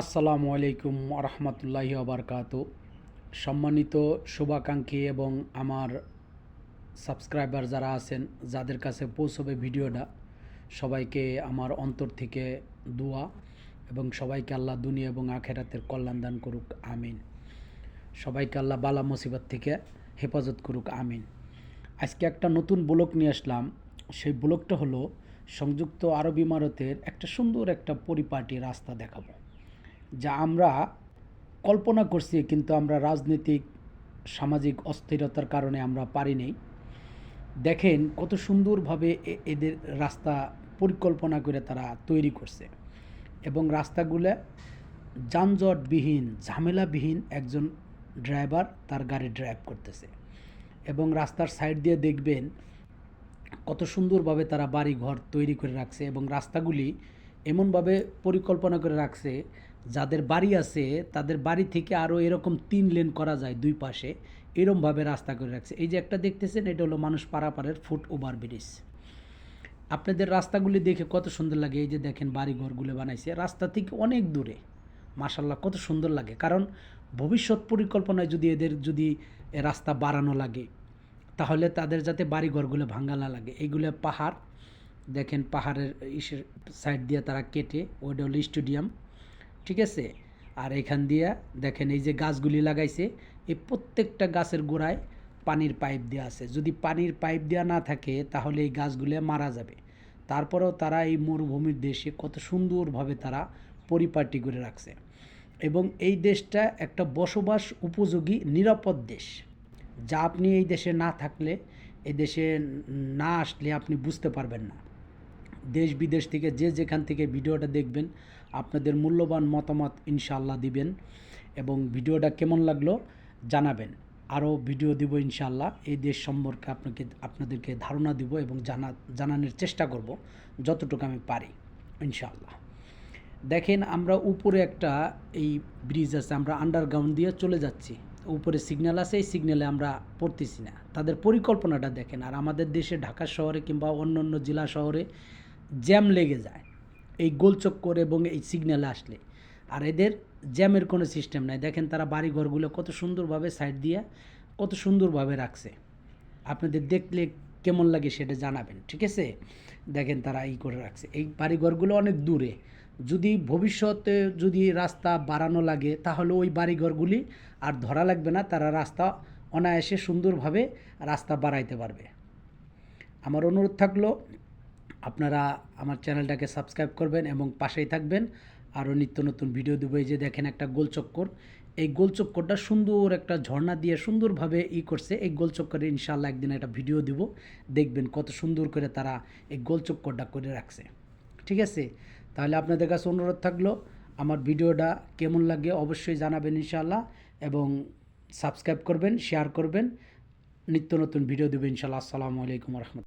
আসসালামু আলাইকুম রহমতুল্লাহি আবরকাত সম্মানিত শুভাকাঙ্ক্ষী এবং আমার সাবস্ক্রাইবার যারা আছেন, যাদের কাছে পৌঁছবে ভিডিওটা, সবাইকে আমার অন্তর থেকে দোয়া এবং সবাইকে আল্লাহ দুনিয়া এবং আখেরাতের কল্যাণ দান করুক, আমিন। সবাইকে আল্লাহ বালা মুসিবত থেকে হেফাজত করুক, আমিন। আজকে একটা নতুন ব্লক নিয়ে আসলাম। সেই ব্লকটা হলো, সংযুক্ত আরব ইমারতের একটা সুন্দর একটা পরিপাটি রাস্তা দেখাবো। যা আমরা কল্পনা করছি, কিন্তু আমরা রাজনৈতিক, সামাজিক অস্থিরতার কারণে আমরা পারিনি দেখেন কত সুন্দরভাবে এদের রাস্তা পরিকল্পনা করে তারা তৈরি করছে। এবং রাস্তাগুলো যানজটবিহীন, ঝামেলাবিহীন একজন ড্রাইভার তার গাড়ি ড্রাইভ করতেছে। এবং রাস্তার সাইড দিয়ে দেখবেন কত সুন্দরভাবে তারা বাড়ি ঘর তৈরি করে রাখছে এবং রাস্তাগুলি এমনভাবে পরিকল্পনা করে রাখছে যাদের বাড়ি আছে, তাদের বাড়ি থেকে আরও এরকম তিন লেন করা যায় দুই পাশে। এরমভাবে রাস্তা করে রাখছে। এই যে একটা দেখতেছেন, এটা হলো মানুষ পারাপারের ফুট ওভার ব্রিজ। আপনাদের রাস্তাগুলি দেখে কত সুন্দর লাগে। এই যে দেখেন বাড়ি ঘরগুলো বানাইছে। রাস্তা থেকে অনেক দূরে। মাসাল্লাহ কত সুন্দর লাগে। কারণ ভবিষ্যৎ পরিকল্পনায় যদি এদের যদি রাস্তা বাড়ানো লাগে, তাহলে তাদের যাতে বাড়ি ঘরগুলো ভাঙ্গা না লাগে। এইগুলো পাহাড়, দেখেন পাহাড়ের ইসের সাইড দিয়ে তারা কেটে, ওইটা হলো স্টেডিয়াম। ঠিক আছে? আর এখান দিয়ে দেখেন এই যে গাছগুলি লাগাইছে, এই প্রত্যেকটা গাছের গোড়ায় পানির পাইপ দেওয়া আছে। যদি পানির পাইপ দেওয়া না থাকে, তাহলে এই গাছগুলো মারা যাবে। তারপরেও তারা এই মরুভূমির দেশে কত সুন্দরভাবে তারা পরিপাটি করে রাখছে। এবং এই দেশটা একটা বসবাস উপযোগী, নিরাপদ দেশ। যা আপনি এই দেশে না থাকলে, এই দেশে না আসলে আপনি বুঝতে পারবেন না। দেশ বিদেশ থেকে যে যেখান থেকে ভিডিওটা দেখবেন, আপনাদের মূল্যবান মতামত ইনশাআল্লাহ দিবেন এবং ভিডিওটা কেমন লাগল জানাবেন। আরও ভিডিও দিব ইনশাআল্লাহ। এই দেশ সম্পর্কে আপনাকে, আপনাদেরকে ধারণা দিব এবং জানা, জানানোর চেষ্টা করব যতটুকু আমি পারি ইনশাআল্লাহ। দেখেন আমরা উপরে একটা এই ব্রিজ আছে, আমরা আন্ডারগ্রাউন্ড দিয়ে চলে যাচ্ছি। উপরে সিগন্যাল আছে, এই সিগন্যালে আমরা পড়তেছি না। তাদের পরিকল্পনাটা দেখেন, আর আমাদের দেশে ঢাকা শহরে কিংবা অন্য অন্য জেলা শহরে জ্যাম লেগে যায়। এই গোলচক্কর এবং এই সিগন্যালে আসলে। আর এদের জ্যামের কোনো সিস্টেম নাই। দেখেন তারা বাড়ি ঘরগুলো কত সুন্দরভাবে সাইড দিয়ে, কত সুন্দরভাবে রাখছে। আপনাদের দেখলে কেমন লাগে সেটা জানাবেন, ঠিক আছে? দেখেন তারা এই করে রাখছে। এই বাড়িঘরগুলো অনেক দূরে। যদি ভবিষ্যতে যদি রাস্তা বাড়ানো লাগে, তাহলে ওই বাড়িঘরগুলি আর ধরা লাগবে না। তারা রাস্তা অনায়াসে সুন্দরভাবে রাস্তা বাড়াইতে পারবে। আমার অনুরোধ থাকল আপনারা আমার চ্যানেলটাকে সাবস্ক্রাইব করবেন এবং পাশেই থাকবেন। আরও নিত্য নতুন ভিডিও দেবো। এই যে দেখেন একটা গোলচক্কর এই গোলচক্করটা সুন্দর একটা ঝর্ণা দিয়ে সুন্দরভাবে ই করছে। এই গোলচক্করে ইনশাল্লাহ একদিন একটা ভিডিও দিব। দেখবেন কত সুন্দর করে তারা এই গোলচক্করটা করে রাখছে। ঠিক আছে? তাহলে আপনাদের কাছে অনুরোধ থাকল, আমার ভিডিওটা কেমন লাগে অবশ্যই জানাবেন ইনশাল্লাহ এবং সাবস্ক্রাইব করবেন, শেয়ার করবেন। নিত্য নতুন ভিডিও দেবেন ইনশাল্লাহ আসসালামু আলাইকুম রহমতুল্লাহ।